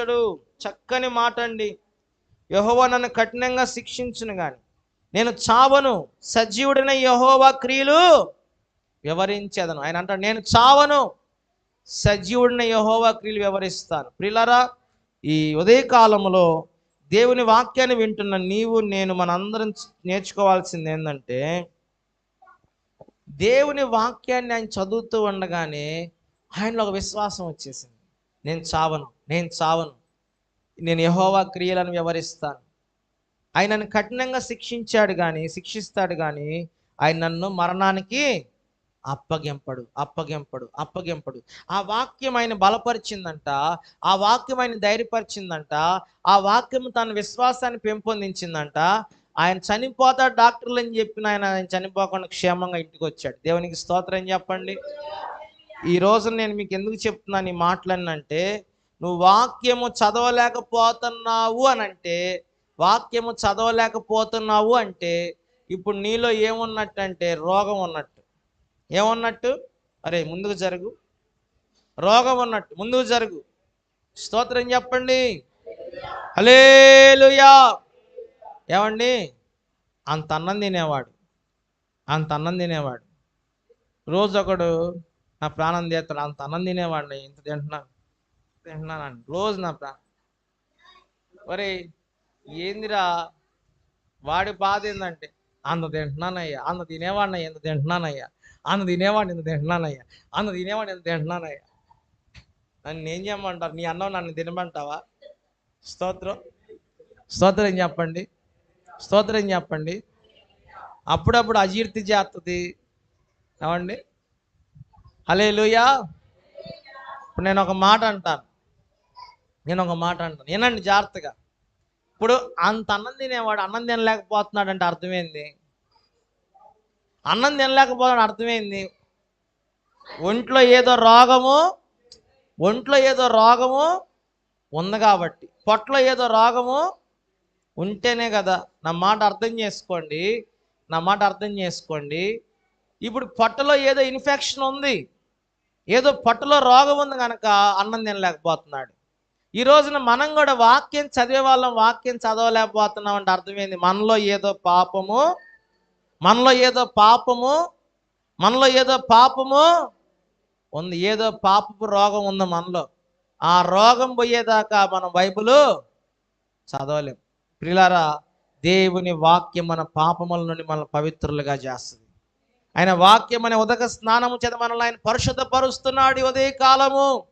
చెడు చక్కని మాట అండి యహోవా నన్ను కఠినంగా శిక్షించును గాని. నేను చావను. సజీవుడైన యహోవా క్రియలు వివరించేదను. ఆయన అంటాడు నేను చావను. సజీవుడిన యహోవా క్రియలు వివరిస్తాను. ప్రిలరా ఈ ఉదయకాలంలో దేవుని వాక్యాన్ని వింటున్న నీవు నేను మనందరం నేర్చుకోవాల్సింది ఏంటంటే దేవుని వాక్యాన్ని ఆయన చదువుతూ ఉండగానే ఆయనలో ఒక విశ్వాసం వచ్చేసింది. నేను చావను నేను చావను. నేను యహోవా క్రియలను వివరిస్తాను ఆయన నన్ను కఠినంగా శిక్షించాడు కానీ శిక్షిస్తాడు కానీ ఆయన నన్ను మరణానికి అప్పగింపడు అప్పగింపడు అప్పగింపడు. ఆ వాక్యం ఆయన బలపరిచిందంట ఆ వాక్యం ఆయన ధైర్యపరిచిందంట ఆ వాక్యం తన విశ్వాసాన్ని పెంపొందించిందంట. ఆయన చనిపోతాడు డాక్టర్లు అని చెప్పిన ఆయన ఆయన చనిపోకుండా క్షేమంగా ఇంటికి వచ్చాడు దేవునికి స్తోత్రం చెప్పండి. ఈ రోజు నేను మీకు ఎందుకు చెప్తున్నాను ఈ మాటలన్నంటే నువ్వు వాక్యము చదవలేకపోతున్నావు అని అంటే వాక్యము చదవలేకపోతున్నావు అంటే ఇప్పుడు నీలో ఏమున్నట్టు అంటే రోగం ఉన్నట్టు. ఏమున్నట్టు? అరే ముందుకు జరుగు. రోగం ఉన్నట్టు. ముందుకు జరుగు. స్తోత్రం చెప్పండి. హలేలుయా ఏమండి? అంత అన్నం తినేవాడు. అంత అన్నం తినేవాడు. రోజు ఒకడు నా ప్రాణం తీస్తాడు. అంత అన్నం తినేవాడిని. ఇంత తింటున్నాను తింటున్నాను రోజు నా ప్రాణం. మరి ఏందిరా? వాడి బాధ ఏంటంటే అంత తింటున్నానయ్యా అంత తినేవాడిని ఎంత తింటున్నానయ్యా అంత తినేవాడిని ఎంత తింటున్నానయ్యా అంత తినేవాడిని ఎంత తింటున్నానయ్యా. నన్ను ఏం చేయమంటారు? నీ అన్నం నన్ను తినమంటావా? స్తోత్రం. స్తోత్రం చెప్పండి. స్తోత్రం చెప్పండి. అప్పుడప్పుడు అజీర్తి చేస్తుంది ఏమండి? హలే ఇప్పుడు నేను ఒక మాట అంటాను. నేను ఒక మాట అంటాను. వినండి జాగ్రత్తగా. ఇప్పుడు అంత అన్నం తినేవాడు అన్నం తినలేకపోతున్నాడు అంటే అర్థమైంది? అన్నం తినలేకపోతున్నాడు అర్థమైంది? ఒంట్లో ఏదో రోగము ఒంట్లో ఏదో రోగము ఉంది కాబట్టి. పొట్టలో ఏదో రోగము ఉంటేనే కదా. నా మాట అర్థం చేసుకోండి. నా మాట అర్థం చేసుకోండి. ఇప్పుడు పొట్టలో ఏదో ఇన్ఫెక్షన్ ఉంది. ఏదో పట్టులో రోగం ఉంది కనుక అన్నం తినలేకపోతున్నాడు. ఈ రోజున మనం కూడా వాక్యం చదివే వాళ్ళం వాక్యం చదవలేకపోతున్నాం అంటే అర్థమైంది. మనలో ఏదో పాపము మనలో ఏదో పాపము మనలో ఏదో పాపము ఉంది. ఏదో పాపపు రోగం ఉంది మనలో. ఆ రోగం పోయేదాకా మనం వైపులు చదవలేం. ప్రిలారా దేవుని వాక్యం మన పాపముల నుండి మన పవిత్రులుగా చేస్తుంది. ఆయన వాక్యం అనే ఉదక స్నానము చేత మనల్ని ఆయన పరిశుద్ధపరుస్తున్నాడు ఉదయ కాలము.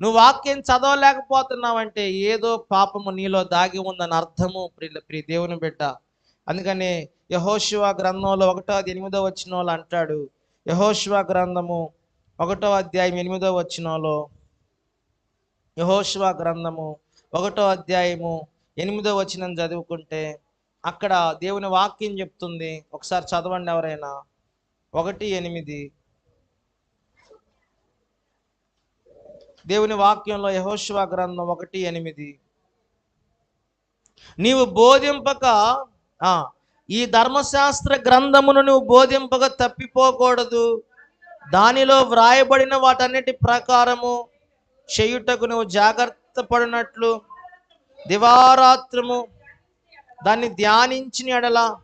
నువ్వు వాక్యం చదవలేకపోతున్నావంటే ఏదో పాపము నీలో దాగి ఉందని అర్థము ప్రి ప్రి దేవుని బిడ్డ. అందుకని యహోశివ గ్రంథంలో ఒకటో ఎనిమిదో వచ్చిన వాళ్ళు అంటాడు. యహోశివ గ్రంథము ఒకటో అధ్యాయం ఎనిమిదో వచ్చినలో యహోశివ గ్రంథము ఒకటో అధ్యాయము ఎనిమిదో వచ్చినని చదువుకుంటే అక్కడ దేవుని వాక్యం చెప్తుంది. ఒకసారి చదవండి ఎవరైనా. ఒకటి ఎనిమిది. దేవుని వాక్యంలో యహోశివ గ్రంథం ఒకటి ఎనిమిది. నీవు బోధింపక ఆ, ఈ ధర్మశాస్త్ర గ్రంథమును నువ్వు బోధింపక తప్పిపోకూడదు. దానిలో వ్రాయబడిన వాటన్నిటి ప్రకారము చేయుటకు నువ్వు జాగ్రత్త పడినట్లు దివారాత్రము దాన్ని ధ్యానించిన ఎడల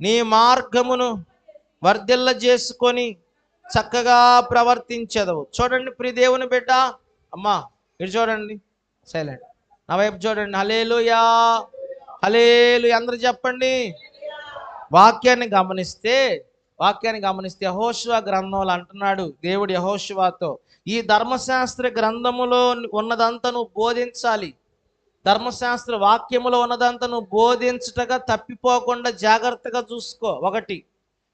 నీ మార్గమును వర్ధిల్ల చేసుకొని చక్కగా ప్రవర్తించదవు చూడండి ప్రి దేవుని బిడ్డ. అమ్మా ఇటు చూడండి. సైలెంట్. నా వైపు చూడండి. హలేలుయా హలేలు అందరూ చెప్పండి. వాక్యాన్ని గమనిస్తే వాక్యాన్ని గమనిస్తే యహోశివ గ్రంథంలో అంటున్నాడు. దేవుడు యహోశివాతో ఈ ధర్మశాస్త్ర గ్రంథములో ఉన్నదంతా నువ్వు బోధించాలి. ధర్మశాస్త్ర వాక్యములో ఉన్నదంతా నువ్వు బోధించుటగా తప్పిపోకుండా జాగ్రత్తగా చూసుకో. ఒకటి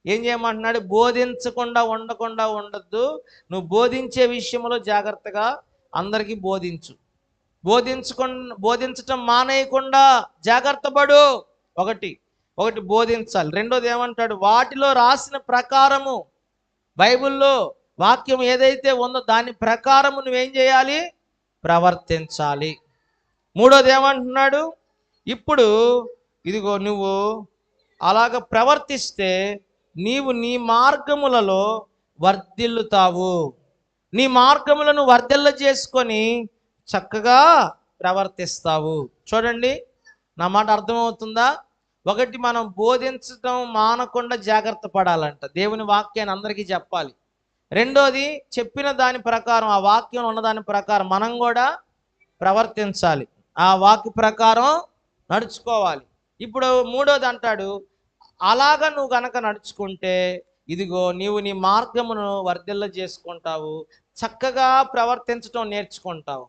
ఏం చేయమంటున్నాడు? బోధించకుండా ఉండకుండా ఉండద్దు. నువ్వు బోధించే విషయంలో జాగ్రత్తగా అందరికీ బోధించు. బోధించకుండా బోధించటం మానేయకుండా జాగ్రత్త పడు. ఒకటి ఒకటి బోధించాలి. రెండోది ఏమంటాడు? వాటిలో రాసిన ప్రకారము బైబిల్లో వాక్యం ఏదైతే ఉందో దాని ప్రకారము నువ్వేం చేయాలి? ప్రవర్తించాలి. మూడోది ఏమంటున్నాడు? ఇప్పుడు ఇదిగో నువ్వు అలాగ ప్రవర్తిస్తే నీవు నీ మార్గములలో వర్ధిల్లుతావు. నీ మార్గములను వర్ధిల్ల చేసుకొని చక్కగా ప్రవర్తిస్తావు. చూడండి నా మాట అర్థమవుతుందా? ఒకటి మనం బోధించడం మానకుండా జాగ్రత్త పడాలంట. దేవుని వాక్యాన్ని అందరికీ చెప్పాలి. రెండోది చెప్పిన దాని ప్రకారం ఆ వాక్యం ఉన్న దాని ప్రకారం మనం కూడా ప్రవర్తించాలి. ఆ వాక్య ప్రకారం నడుచుకోవాలి. ఇప్పుడు మూడోది అంటాడు అలాగ నువ్వు గనక నడుచుకుంటే ఇదిగో నీవు నీ మార్గమును వర్ధిల్ల చేసుకుంటావు చక్కగా ప్రవర్తించడం నేర్చుకుంటావు.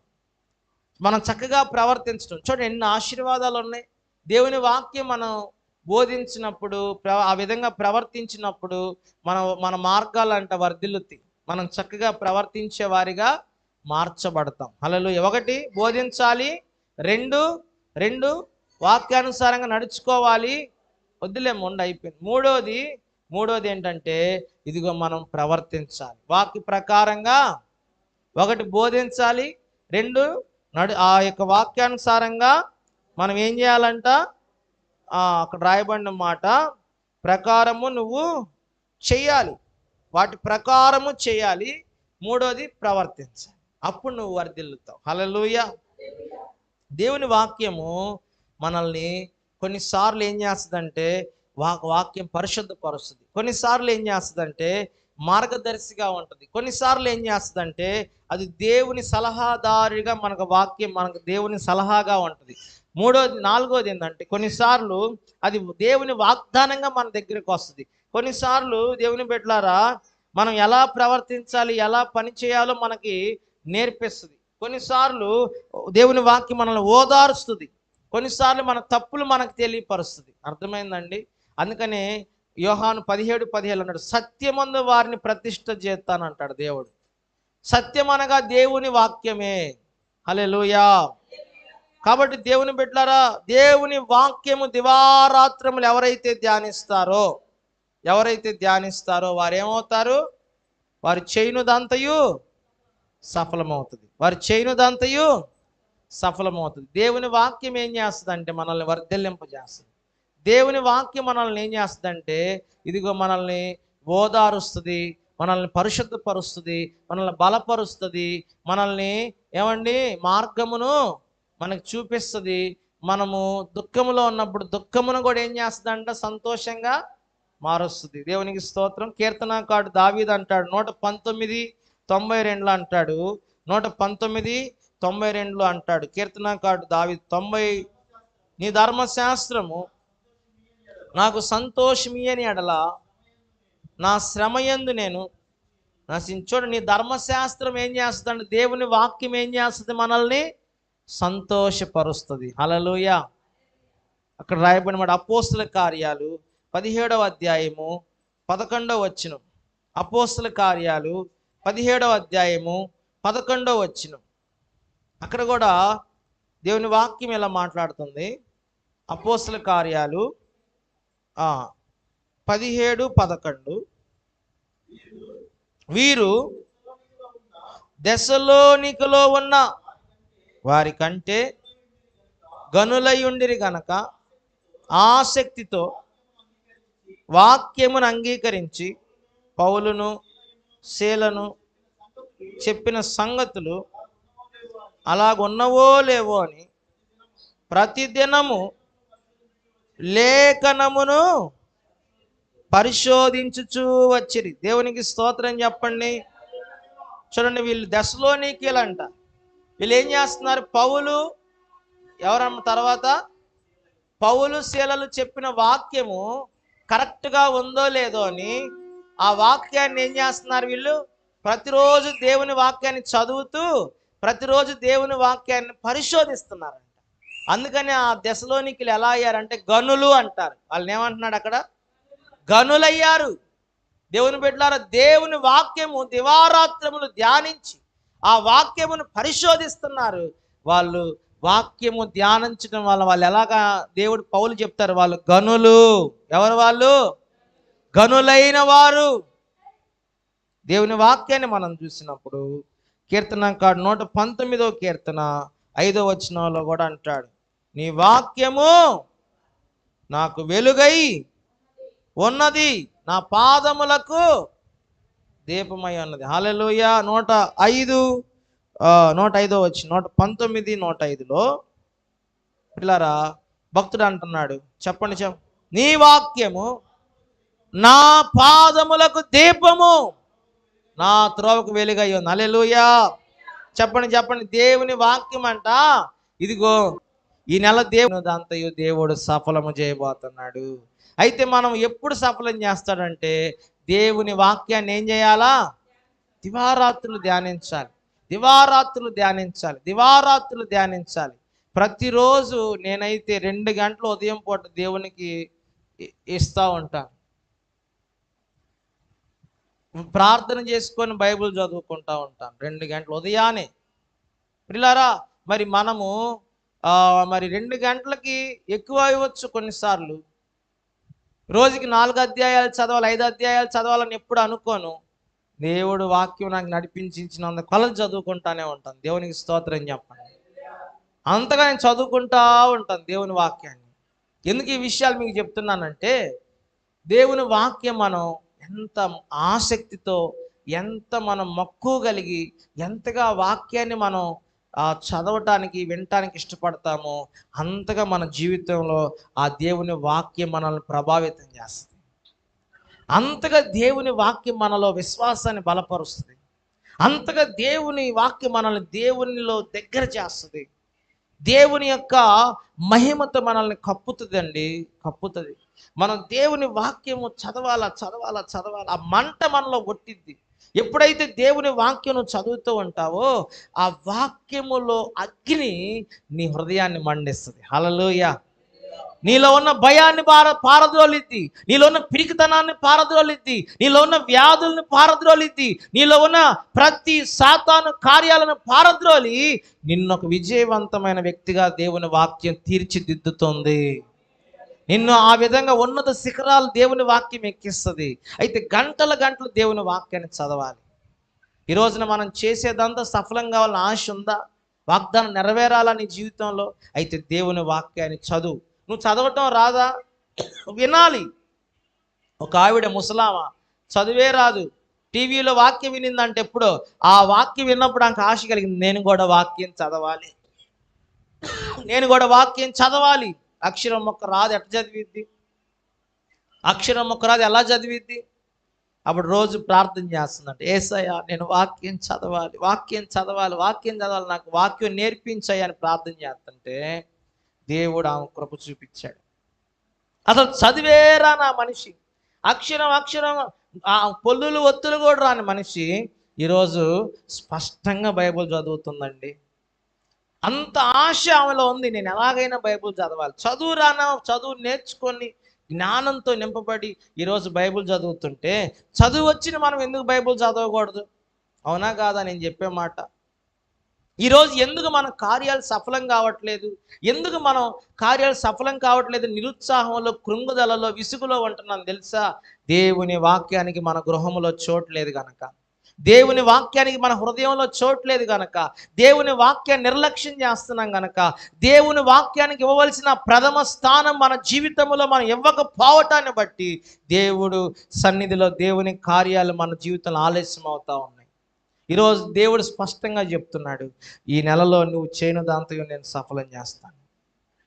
మనం చక్కగా ప్రవర్తించడం చూడండి ఎన్ని ఆశీర్వాదాలు ఉన్నాయి. దేవుని వాక్యం మనం బోధించినప్పుడు ఆ విధంగా ప్రవర్తించినప్పుడు మన మన మార్గాలంట వర్ధిల్లుతాయి. మనం చక్కగా ప్రవర్తించే వారిగా మార్చబడతాం. అలలు ఒకటి బోధించాలి. రెండు రెండు వాక్యానుసారంగా నడుచుకోవాలి. వద్దులేము ఉండి అయిపోయింది. మూడోది మూడోది ఏంటంటే ఇదిగో మనం ప్రవర్తించాలి. వాక్య ప్రకారంగా ఒకటి బోధించాలి రెండు నడు ఆ యొక్క వాక్యానుసారంగా మనం ఏం చేయాలంట? ఆ, అక్కడ రాయబడిన మాట ప్రకారము నువ్వు చెయ్యాలి. వాటి ప్రకారము చేయాలి మూడోది ప్రవర్తించాలి. అప్పుడు నువ్వు వర్దిల్లుతావు హల్లెలూయా. దేవుని వాక్యము మనల్ని కొన్నిసార్లు ఏం చేస్తుందంటే వా వాక్యం పరిశుద్ధపరుస్తుంది. కొన్నిసార్లు ఏం చేస్తుందంటే మార్గదర్శిగా ఉంటుంది. కొన్నిసార్లు ఏం చేస్తుందంటే అది దేవుని సలహాదారుగా మనకు వాక్యం మనకు దేవుని సలహాగా ఉంటుంది. మూడోది నాలుగోది ఏంటంటే కొన్నిసార్లు అది దేవుని వాగ్దానంగా మన దగ్గరికి వస్తుంది. కొన్నిసార్లు దేవుని బిడ్డలారా మనం ఎలా ప్రవర్తించాలి ఎలా పని చేయాలో మనకి నేర్పిస్తుంది. కొన్నిసార్లు దేవుని వాక్యం మనల్ని ఓదారుస్తుంది. కొన్నిసార్లు మన తప్పులు మనకు తెలియపరుస్తుంది. అర్థమైందండి? అందుకనే యోహాను పదిహేడు పదిహేడు అన్నాడు సత్యమందు వారిని ప్రతిష్ట చేస్తానంటాడు దేవుడు. సత్యం అనగా దేవుని వాక్యమే. హల్లెలూయా. కాబట్టి దేవుని బిడ్డలారా దేవుని వాక్యము దివారాత్రములు ఎవరైతే ధ్యానిస్తారో ఎవరైతే ధ్యానిస్తారో వారు ఏమవుతారు వారి చేయునుదంతయు సఫలమవుతుంది. వారి చేయునుదంతయు సఫలమవుతుంది. దేవుని వాక్యం ఏం చేస్తుందంటే మనల్ని వర్ధిల్లింపజేస్తుంది. దేవుని వాక్యం మనల్ని ఏం చేస్తుందంటే ఇదిగో మనల్ని ఓదారుస్తుంది మనల్ని పరిశుద్ధపరుస్తుంది మనల్ని బలపరుస్తుంది మనల్ని ఏమండి మార్గమును మనకు చూపిస్తుంది. మనము దుఃఖములో ఉన్నప్పుడు దుఃఖమును కూడా ఏం చేస్తుందంట సంతోషంగా మారుస్తుంది. దేవునికి స్తోత్రం. కీర్తనకాడు దావీద్ అంటాడు నూట పంతొమ్మిది తొంభై రెండులో అంటాడు నూట పంతొమ్మిది తొంభై రెండులో అంటాడు కీర్తనకాడు దావి తొంభై నీ ధర్మశాస్త్రము నాకు సంతోషమీయని ఎడల నా శ్రమయందు నేను నా నీ ధర్మశాస్త్రం ఏం చేస్తుంది దేవుని వాక్యం ఏం చేస్తుంది మనల్ని సంతోషపరుస్తుంది. హలలుయ అక్కడ రాయబడిన మాట అపోస్తుల కార్యాలు పదిహేడవ అధ్యాయము పదకొండవ వచ్చినం అపోస్తుల కార్యాలు పదిహేడవ అధ్యాయము పదకొండవ వచ్చినం అక్కడ కూడా దేవుని వాక్యం ఇలా మాట్లాడుతుంది? అపోస్తుల కార్యాలు పదిహేడు పదకొండు. వీరు దశలోనికలో ఉన్న వారి కంటే గనులై గనక ఆసక్తితో వాక్యమును అంగీకరించి పౌలును శీలను చెప్పిన సంగతులు అలాగున్నవో లేవో అని ప్రతిదినము లేఖనమును పరిశోధించుచూ వచ్చిరి. దేవునికి స్తోత్రం చెప్పండి. చూడండి వీళ్ళు దశలోనికీలంట. వీళ్ళు ఏం చేస్తున్నారు? పౌలు ఎవరమ్మ తర్వాత? పౌలు శీలలు చెప్పిన వాక్యము కరెక్ట్గా ఉందో లేదో అని ఆ వాక్యాన్ని ఏం చేస్తున్నారు వీళ్ళు? ప్రతిరోజు దేవుని వాక్యాన్ని చదువుతూ ప్రతిరోజు దేవుని వాక్యాన్ని పరిశోధిస్తున్నారంట. అందుకని ఆ దశలోనికి ఎలా అయ్యారంటే గనులు అంటారు. వాళ్ళని ఏమంటున్నాడు అక్కడ? గనులయ్యారు. దేవుని బిడ్డలారా దేవుని వాక్యము దివారాత్రములు ధ్యానించి ఆ వాక్యమును పరిశోధిస్తున్నారు. వాళ్ళు వాక్యము ధ్యానించడం వల్ల వాళ్ళు ఎలాగా దేవుడు పౌలు చెప్తారు? వాళ్ళు గనులు. ఎవరు వాళ్ళు? గనులైన వారు. దేవుని వాక్యాన్ని మనం చూసినప్పుడు కీర్తనకాడు నూట పంతొమ్మిదో కీర్తన ఐదో వచనంలో కూడా అంటాడు నీ వాక్యము నాకు వెలుగై ఉన్నది నా పాదములకు దీపమై ఉన్నది. హాలలోయ నూట ఐదు నూట ఐదో వచ్చి నూట పంతొమ్మిది నూట ఐదులో పిల్లరా భక్తుడు అంటున్నాడు చెప్పండి చెప్ నీ వాక్యము నా పాదములకు దీపము నా త్రోవకు వెలుగయ్యో. నలెలుయా చెప్పండి చెప్పండి. దేవుని వాక్యం అంట. ఇదిగో ఈ నెల దేవుని దాంతయు దేవుడు సఫలము చేయబోతున్నాడు. అయితే మనం ఎప్పుడు సఫలం చేస్తాడంటే దేవుని వాక్యాన్ని ఏం చేయాలా? దివారాత్రులు ధ్యానించాలి. దివారాత్రులు ధ్యానించాలి. దివారాత్రులు ధ్యానించాలి. ప్రతిరోజు నేనైతే రెండు గంటలు ఉదయం పూట దేవునికి ఇస్తూ ఇస్తా ఉంటాను. ప్రార్థన చేసుకొని బైబిల్ చదువుకుంటా ఉంటాను. రెండు గంటలు ఉదయాన్నే. పిల్లారా మరి మనము మరి రెండు గంటలకి ఎక్కువ అవ్వచ్చు కొన్నిసార్లు. రోజుకి నాలుగు అధ్యాయాలు చదవాలి ఐదు అధ్యాయాలు చదవాలని ఎప్పుడు అనుకోను. దేవుడు వాక్యం నాకు నడిపించినంత కలలు చదువుకుంటానే ఉంటాను. దేవునికి స్తోత్రం చెప్పండి. అంతగా నేను చదువుకుంటా ఉంటాను దేవుని వాక్యాన్ని. ఎందుకు ఈ విషయాలు మీకు చెప్తున్నానంటే దేవుని వాక్యం మనం ఎంత ఆసక్తితో ఎంత మనం మక్కువ కలిగి ఎంతగా వాక్యాన్ని మనం చదవటానికి వినటానికి ఇష్టపడతామో అంతగా మన జీవితంలో ఆ దేవుని వాక్యం మనల్ని ప్రభావితం చేస్తుంది. అంతగా దేవుని వాక్యం మనలో విశ్వాసాన్ని బలపరుస్తుంది. అంతగా దేవుని వాక్యం మనల్ని దేవునిలో దగ్గర చేస్తుంది. దేవుని యొక్క మహిమతో మనల్ని కప్పుతుందండి కప్పుతుంది. మనం దేవుని వాక్యము చదవాలా చదవాలా చదవాలా? ఆ మంట మనలో కొట్టిద్ది ఎప్పుడైతే దేవుని వాక్యం చదువుతూ ఉంటావో ఆ వాక్యములో అగ్ని నీ హృదయాన్ని మండిస్తుంది. హలలోయ నీలో ఉన్న భయాన్ని పార పారద్రోలిద్ది. నీలో ఉన్న పిరికితనాన్ని పారద్రోలిద్ది. నీలో ఉన్న వ్యాధుల్ని పారద్రోలిద్ది. నీలో ఉన్న ప్రతి సాతాను కార్యాలను పారద్రోలి. నిన్నొక ఒక విజయవంతమైన వ్యక్తిగా దేవుని వాక్యం తీర్చిదిద్దుతోంది. నిన్ను ఆ విధంగా ఉన్నత శిఖరాలు దేవుని వాక్యం ఎక్కిస్తుంది. అయితే గంటల గంటలు దేవుని వాక్యాన్ని చదవాలి. ఈ రోజున మనం చేసేదంతా సఫలం కావాలని ఆశ ఉందా? వాగ్దానం నెరవేరాలని జీవితంలో? అయితే దేవుని వాక్యాన్ని చదువు. నువ్వు చదవటం రాదా? వినాలి. ఒక ఆవిడ ముసలామా చదివే రాదు. టీవీలో వాక్యం వినిందంటే ఎప్పుడో? ఆ వాక్యం విన్నప్పుడు నాకు ఆశ కలిగింది నేను కూడా వాక్యం చదవాలి. నేను కూడా వాక్యం చదవాలి. అక్షరం మొక్క రాదు ఎట్లా చదివిద్ది? అక్షరం మొక్క రాదు ఎలా చదివిద్ది? అప్పుడు రోజు ప్రార్థన చేస్తుందంట ఏసయ్య నేను వాక్యం చదవాలి వాక్యం చదవాలి వాక్యం చదవాలి నాకు వాక్యం నేర్పించాయి అని ప్రార్థన చేస్తుంటే దేవుడు ఆమె కృప చూపించాడు. అసలు చదివేరా నా మనిషి అక్షరం అక్షరం ఆ పొల్లులు ఒత్తులు కూడా రాని మనిషి ఈరోజు స్పష్టంగా బైబిల్ చదువుతుందండి. అంత ఆశ ఆమెలో ఉంది. నేను ఎలాగైనా బైబిల్ చదవాలి. చదువు రానా చదువు నేర్చుకొని జ్ఞానంతో నింపబడి ఈరోజు బైబిల్ చదువుతుంటే చదువు వచ్చిన మనం ఎందుకు బైబిల్ చదవకూడదు? అవునా కాదా నేను చెప్పే మాట? ఈరోజు ఎందుకు మన కార్యాలు సఫలం కావట్లేదు? ఎందుకు మనం కార్యాలు సఫలం కావట్లేదు? నిరుత్సాహంలో కృంగుదలలో విసుగులో ఉంటున్నాం తెలుసా? దేవుని వాక్యానికి మన గృహంలో చోట్లేదు కనుక దేవుని వాక్యానికి మన హృదయంలో చోట్లేదు గనక దేవుని వాక్యాన్ని నిర్లక్ష్యం చేస్తున్నాం గనక దేవుని వాక్యానికి ఇవ్వవలసిన ప్రథమ స్థానం మన జీవితంలో మనం ఇవ్వకపోవటాన్ని బట్టి దేవుడు సన్నిధిలో దేవుని కార్యాలు మన జీవితంలో ఆలస్యం అవుతా ఉన్నాయి. ఈరోజు దేవుడు స్పష్టంగా చెప్తున్నాడు ఈ నెలలో నువ్వు చేయను దాంతో నేను సఫలం చేస్తాను.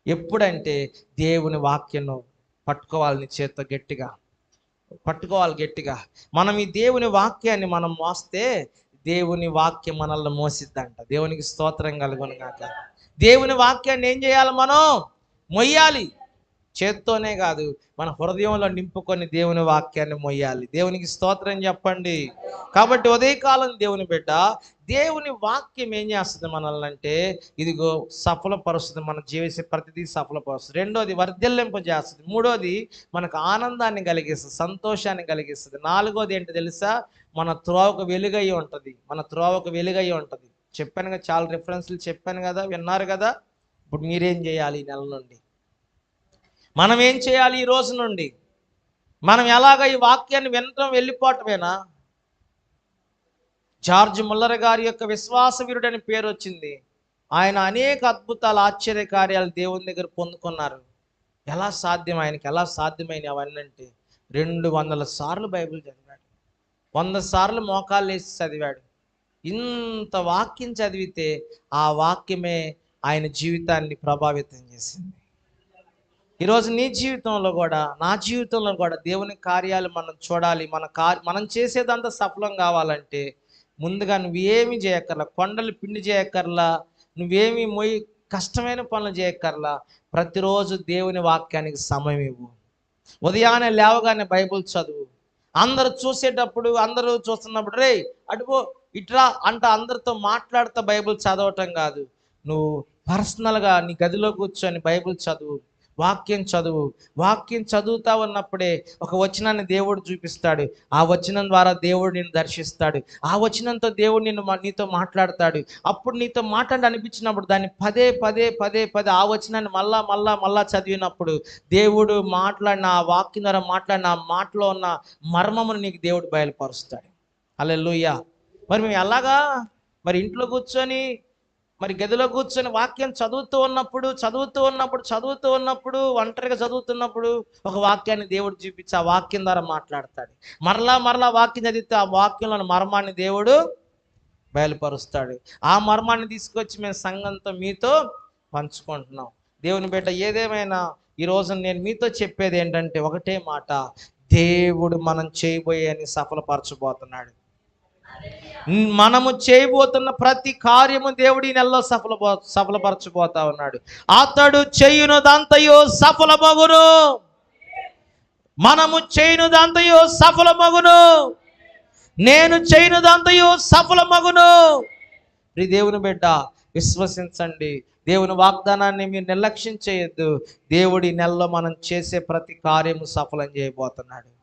ఎప్పుడంటే దేవుని వాక్యం పట్టుకోవాలని పట్టుకోవాలి నీ చేత్తో గట్టిగా పట్టుకోవాలి గట్టిగా. మనం ఈ దేవుని వాక్యాన్ని మనం మోస్తే దేవుని వాక్యం మనల్ని మోసిద్దంట. దేవునికి స్తోత్రం కలుగును దేవుని వాక్యాన్ని ఏం చేయాలి మనం? మొయ్యాలి. చేత్తోనే కాదు మన హృదయంలో నింపుకొని దేవుని వాక్యాన్ని మొయ్యాలి దేవునికి స్తోత్రం చెప్పండి. కాబట్టి ఉదయకాలం దేవుని బిడ్డ దేవుని వాక్యం ఏం చేస్తుంది మనల్ని అంటే ఇదిగో సఫలపరుస్తుంది మన జీవించే ప్రతిదీ సఫలపరుస్తుంది. రెండోది వర్ధిల్లింపు చేస్తుంది. మూడోది మనకు ఆనందాన్ని కలిగిస్తుంది సంతోషాన్ని కలిగిస్తుంది. నాలుగోది ఏంటి తెలుసా? మన త్రోవకు వెలుగై ఉంటుంది. మన త్రోవకు వెలుగై ఉంటుంది. చెప్పాను కదా చాలా రిఫరెన్స్లు చెప్పాను కదా విన్నారు కదా? ఇప్పుడు మీరేం చేయాలి ఈ నెల నుండి? మనం ఏం చేయాలి ఈ రోజు నుండి? మనం ఎలాగ ఈ వాక్యాన్ని వినటం వెళ్ళిపోవటమేనా? జార్జ్ ముల్లర్ గారి యొక్క విశ్వాసవీరుడని పేరు వచ్చింది. ఆయన అనేక అద్భుతాలు ఆశ్చర్య కార్యాలు దేవుని దగ్గర పొందుకున్నారు. ఎలా సాధ్యం ఆయనకి? ఎలా సాధ్యమైన అవన్నీ అంటే రెండు వందల సార్లు బైబిల్ చదివాడు. వంద సార్లు మోకాళ్ళు వేసి చదివాడు. ఇంత వాక్యం చదివితే ఆ వాక్యమే ఆయన జీవితాన్ని ప్రభావితం చేసింది. ఈరోజు నీ జీవితంలో కూడా నా జీవితంలో కూడా దేవుని కార్యాలు మనం చూడాలి. మన కార్ మనం చేసేదంతా సఫలం కావాలంటే ముందుగా నువ్వేమి చేయక్కర్లా కొండలు పిండి చేయక్కర్లా నువ్వేమి మొయ్యి కష్టమైన పనులు చేయక్కర్లా ప్రతిరోజు దేవుని వాక్యానికి సమయం ఇవ్వు. ఉదయాన్నే లేవగానే బైబిల్ చదువు. అందరు చూసేటప్పుడు అందరూ చూస్తున్నప్పుడు రే అటుపో ఇట్రా అంట అందరితో మాట్లాడుతూ బైబిల్ చదవటం కాదు. నువ్వు పర్సనల్గా నీ గదిలో కూర్చొని బైబిల్ చదువు. వాక్యం చదువు. వాక్యం చదువుతా ఉన్నప్పుడే ఒక వచనాన్ని దేవుడు చూపిస్తాడు. ఆ వచనం ద్వారా దేవుడు నిన్ను దర్శిస్తాడు. ఆ వచనంతో దేవుడు నిన్ను నీతో మాట్లాడతాడు. అప్పుడు నీతో మాట్లాడి అనిపించినప్పుడు దాన్ని పదే పదే పదే పదే ఆ వచనాన్ని మళ్ళా మళ్ళా మళ్ళా చదివినప్పుడు దేవుడు మాట్లాడిన ఆ వాక్యం ద్వారా మాట్లాడిన ఆ మాటలో ఉన్న మర్మమును నీకు దేవుడు బయలుపరుస్తాడు. అల్లెలుయ్యా మరి మేము ఎలాగా? మరి ఇంట్లో కూర్చొని మరి గదిలో కూర్చొని వాక్యం చదువుతూ ఉన్నప్పుడు చదువుతూ ఉన్నప్పుడు చదువుతూ ఉన్నప్పుడు ఒంటరిగా చదువుతున్నప్పుడు ఒక వాక్యాన్ని దేవుడు చూపించి ఆ వాక్యం ద్వారా మాట్లాడతాడు. మరలా మరలా వాక్యం చదివితే ఆ వాక్యంలోని మర్మాన్ని దేవుడు బయలుపరుస్తాడు. ఆ మర్మాన్ని తీసుకొచ్చి మేము సంఘంతో మీతో పంచుకుంటున్నాం. దేవుని బిడ్డ ఏదేమైనా ఈ రోజు నేను మీతో చెప్పేది ఏంటంటే ఒకటే మాట. దేవుడు మనం చేయబోయే అని సఫలపరచబోతున్నాడు. మనము చేయబోతున్న ప్రతి కార్యము దేవుడి నెలలో సఫల సఫలపరచబోతా ఉన్నాడు. అతడు చేయునదంతయో సఫలమగును. మనము చేయునదంతయో సఫలమగును. నేను చేయునదంతయో సఫలమగును. ప్రి దేవుని బిడ్డ విశ్వసించండి. దేవుని వాగ్దానాన్ని మీరు నిర్లక్ష్యం చేయొద్దు. దేవుడి నెలలో మనం చేసే ప్రతి కార్యము సఫలం చేయబోతున్నాడు.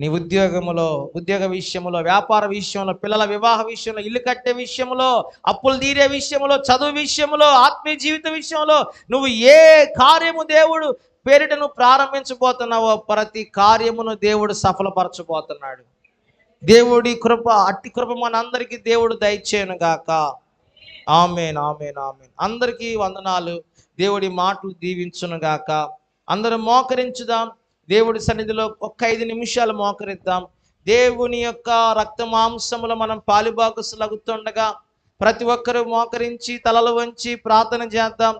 నీ ఉద్యోగములో ఉద్యోగ విషయంలో వ్యాపార విషయంలో పిల్లల వివాహ విషయంలో ఇల్లు కట్టే విషయంలో అప్పులు తీరే విషయంలో చదువు విషయంలో ఆత్మీయ జీవిత విషయంలో నువ్వు ఏ కార్యము దేవుడు పేరిటను ప్రారంభించబోతున్నావో ప్రతి కార్యమును దేవుడు సఫలపరచబోతున్నాడు. దేవుడి కృప అట్టి కృప మనందరికీ దేవుడు దయచేయను గాక. Amen amen amen. అందరికీ వందనాలు. దేవుడి మాటలు దీవించును గాక. అందరూ మోకరించుదాం. దేవుడి సన్నిధిలో ఒక్క ఐదు నిమిషాలు మోకరిద్దాం. దేవుని యొక్క రక్త మాంసములు మనం పాలుబాకుసులగుతుండగా ప్రతి ఒక్కరూ మోకరించి తలలు వంచి ప్రార్థన చేద్దాం.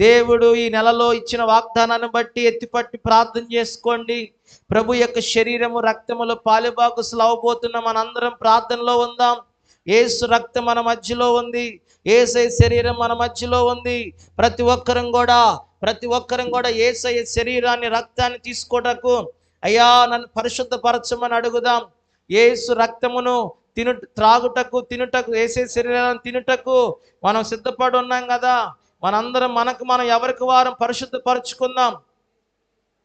దేవుడు ఈ నెలలో ఇచ్చిన వాగ్దానాన్ని బట్టి ఎత్తిపట్టి ప్రార్థన చేసుకోండి. ప్రభు యొక్క శరీరము రక్తములు పాలుబాకుసులు అవబోతున్న మనందరం ప్రార్థనలో ఉందాం. ఏసు రక్తం మన మధ్యలో ఉంది. ఏసై శరీరం మన మధ్యలో ఉంది. ప్రతి ఒక్కరం కూడా ప్రతి ఒక్కరం కూడా ఏసయ్య శరీరాన్ని రక్తాన్ని తీసుకోటకు అయ్యా నన్ను పరిశుద్ధపరచమని అడుగుదాం. ఏసు రక్తమును తిను త్రాగుటకు తినుటకు ఏసే శరీరాన్ని తినుటకు మనం సిద్ధపడి ఉన్నాం కదా. మనందరం మనకు మనం ఎవరికి వారం పరిశుద్ధపరచుకుందాం.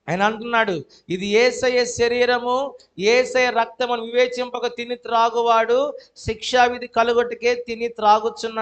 ఆయన అంటున్నాడు ఇది ఏసయ శరీరము ఏసయ రక్తమును వివేచింపక తిని త్రాగువాడు శిక్షావిధి కలుగొట్టుకే తిని త్రాగుచున్నాడు.